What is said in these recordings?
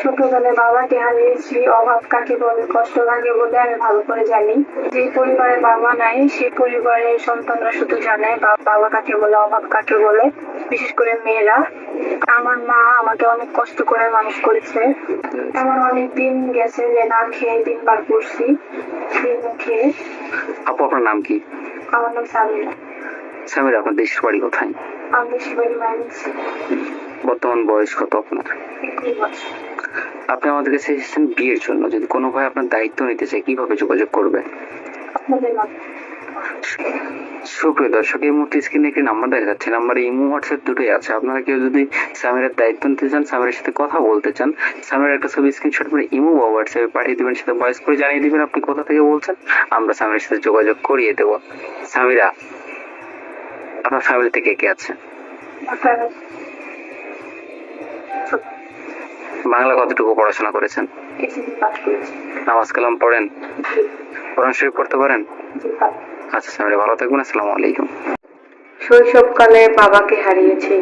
ছোটবেলায় বাবাকে হারিয়েছি অভাব কাকে বলে কষ্ট কাকে বলে আমি ভালো করে জানি। যে পরিবারে বাবা নাই সেই পরিবারের সন্তানরা শুধু জানে বাবা কাকে বলে অভাব কাকে বলে বিশেষ করে মেয়েরা। আমার মা আমাকে অনেক কষ্ট করে মানুষ করেছে। এমন অনেক দিন গেছে যে না খেয়ে দিন পার করছি দিন খেয়ে। আপু আপনার নাম কি? আমার নাম সামিরা। স্যামের আপনার দেশের বাড়ি কোথায়? আমি দেশের বাড়ি বর্তমান বয়স কত আপনার? একুশ বছর। আপনি আমাদের কাছে এসেছেন বিয়ের জন্য যদি কোনো ভাই আপনার দায়িত্ব নিতে চায় কীভাবে যোগাযোগ করবে? সুপ্রিয় দর্শক এই মুহূর্তে স্ক্রিনে একটি নাম্বার দেখা যাচ্ছে। নাম্বারে ইমো হোয়াটসঅ্যাপ দুটোই আছে। আপনারা কেউ যদি সামিরের দায়িত্ব নিতে চান সামিরের সাথে কথা বলতে চান সামিরের একটা ছবি স্ক্রিনশট করে ইমো বা হোয়াটসঅ্যাপে পাঠিয়ে দেবেন সেটা ভয়েস করে জানিয়ে দিবেন আপনি কোথা থেকে বলছেন। আমরা সামিরের সাথে যোগাযোগ করিয়ে দেবো। সামিরা আপনার ফ্যামিলিতে কে কে আছে? বাংলা কতটুকু পড়াশোনা করেছেন? নামাজ কালাম পড়েন? কোরআন শরীফ পড়তে পারেন? আচ্ছা সামিরা ভালো থাকবেন আসসালামু আলাইকুম। শৈশবকালে বাবাকে হারিয়েছি।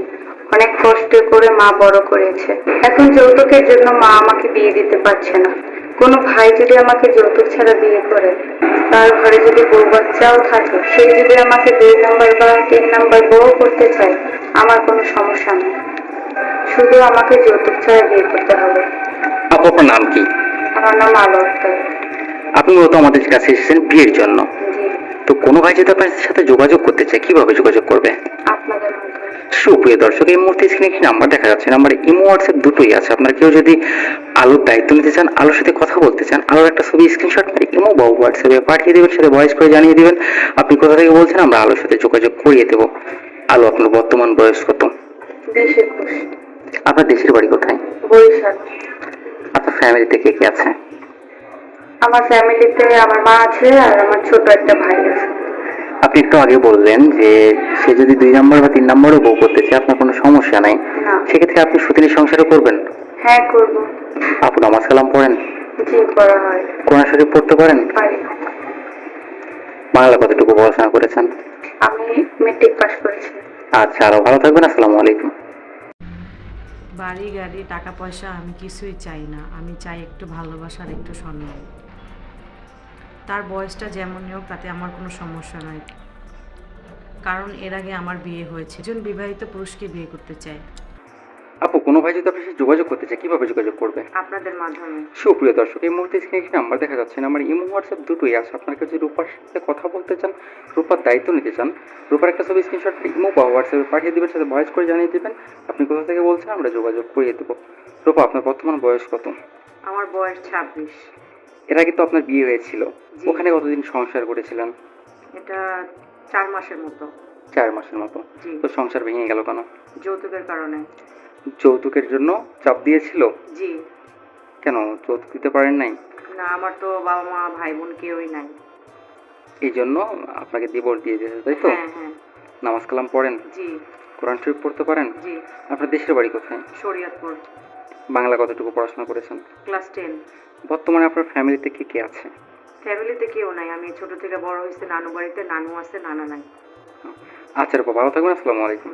অনেক কষ্ট করে মা বড় করেছে। এখন যৌতুকের জন্য মা আমাকে বিয়ে দিতে পারছে না। কোনো ভাই যদি আমাকে যৌতুক ছাড়া বিয়ে করে তার ঘরে যদি বউ বাচ্চাও থাকে সে যদি আমাকে দুই নাম্বার বা তিন নাম্বার বউ করতে চায় আমার কোনো সমস্যা নেই। শুধু আমাকে যৌতুক ছাড়া বিয়ে করতে হবে। আপু আপনার নাম কি? আমার নাম আলো আপনি মূলত আমাদের কাছে এসেছেন বিয়ের জন্য। তো কোনো ভাই যদি আপনার সাথে যোগাযোগ করতে চায় কীভাবে যোগাযোগ করবে? সুপ্রিয় দর্শক এই মুহূর্তে স্ক্রিনে একটি নাম্বার দেখা যাচ্ছে। নাম্বার ইমো হোয়াটসঅ্যাপ দুটোই আছে। আপনার কেউ যদি আলোর দায়িত্ব নিতে চান আলোর সাথে কথা বলতে চান আলোর একটা ছবি স্ক্রিনশট মেরে ইমো বা হোয়াটসঅ্যাপে পাঠিয়ে দেবেন সাথে ভয়েস করে জানিয়ে দেবেন। আপনি কোথা থেকে বলছেন আমরা আলোর সাথে যোগাযোগ করিয়ে দেবো। আলো আপনার বর্তমান বয়স কত? আপনার দেশের বাড়ি কোথায়? বরিশাল। আপনার ফ্যামিলিতে কে কে আছে? আমার ফ্যামিলিতে আমার মা আছে আর আমার ছোট একটা ভাই আছে। আপনি একটু আগে বললেন যে সে যদি দুই নম্বর বা তিন নম্বরও বউ করতে চায় আপনার কোনো সমস্যা নাই। সেক্ষেত্রে আপনি সতীনী সংসারও করবেন? হ্যাঁ করব। আপু নামাজ কালাম পড়েন? জি করা হয়। কোরআন শরীফ পড়তে পারেন? পারি। বাংলা কতটুকু পড়াশোনা করেছেন? আমি মেট্রিক পাস করেছি। আচ্ছা আরও ভালো থাকবেন। আসসালামু আলাইকুম। বাড়ি, গাড়ি টাকা পয়সা আমি কিছুই চাই না। আমি চাই একটু ভালোবাসার একটু সম্মান। তার বয়সটা যেমনই হোক, তাতে আমার কোনো সমস্যা নয়। কারণ এর আগে আমার বিয়ে হয়েছে। একজন বিবাহিত পুরুষকে বিয়ে করতে আপু কোনো ভাই যদি আপনার সাথে যোগাযোগ করতে চায় কীভাবে যোগাযোগ করবে? আপনাদের মাধ্যমে। সুপ্রিয় দর্শক এই মুহূর্তে স্ক্রিনে নাম্বার দেখা যাচ্ছে আমার ইমো হোয়াটসঅ্যাপ দুটোই আছে। আপনাকে যদি রূপার সাথে কথা বলতে চান রূপার দায়িত্ব নিতে চান রূপার একটা ছবি স্ক্রিনশট ইমো বা হোয়াটসঅ্যাপে পাঠিয়ে দেবেন সাথে ভয়েস করে জানিয়ে দেবেন আপনি কোথা থেকে বলছেন আমরা যোগাযোগ করিয়ে দেবো। রূপা আপনার বর্তমান বয়স কত? আমার বয়স ছাব্বিশ। এর আগে তো আপনার বিয়ে হয়েছিল। ওখানে কতদিন সংসার করেছিলেন? এটা চার মাসের মতো। চার মাসের মতো। তো সংসার ভেঙে গেল কেন? যৌতুকের কারণে। যৌতুকের জন্য চাপ দিয়েছিল? জি। কেন? যৌতুক দিতে পারেন নাই? না আমার তো বাবা মা ভাই বোন কেউই নাই। এই জন্য আপনাকে ডিভোর্স দিয়ে দিয়েছে তাই তো? হ্যাঁ হ্যাঁ। নামাজ কালাম পড়েন? জি। কোরআন শরীফ পড়তে পারেন? জি। আপনার দেশের বাড়ি কোথায়? শরীয়তপুর। বাংলা কতটুকু পড়াশোনা করেছেন? Class ten. বর্তমানে আপনার ফ্যামিলিতে কে কে আছে? ফ্যামিলিতে কেউ নাই। আমি ছোট থেকে বড় হয়েছে নানু বাড়িতে নানু আছে নানা নাই। আচ্ছা ভালো থাকবেন আসসালামু আলাইকুম।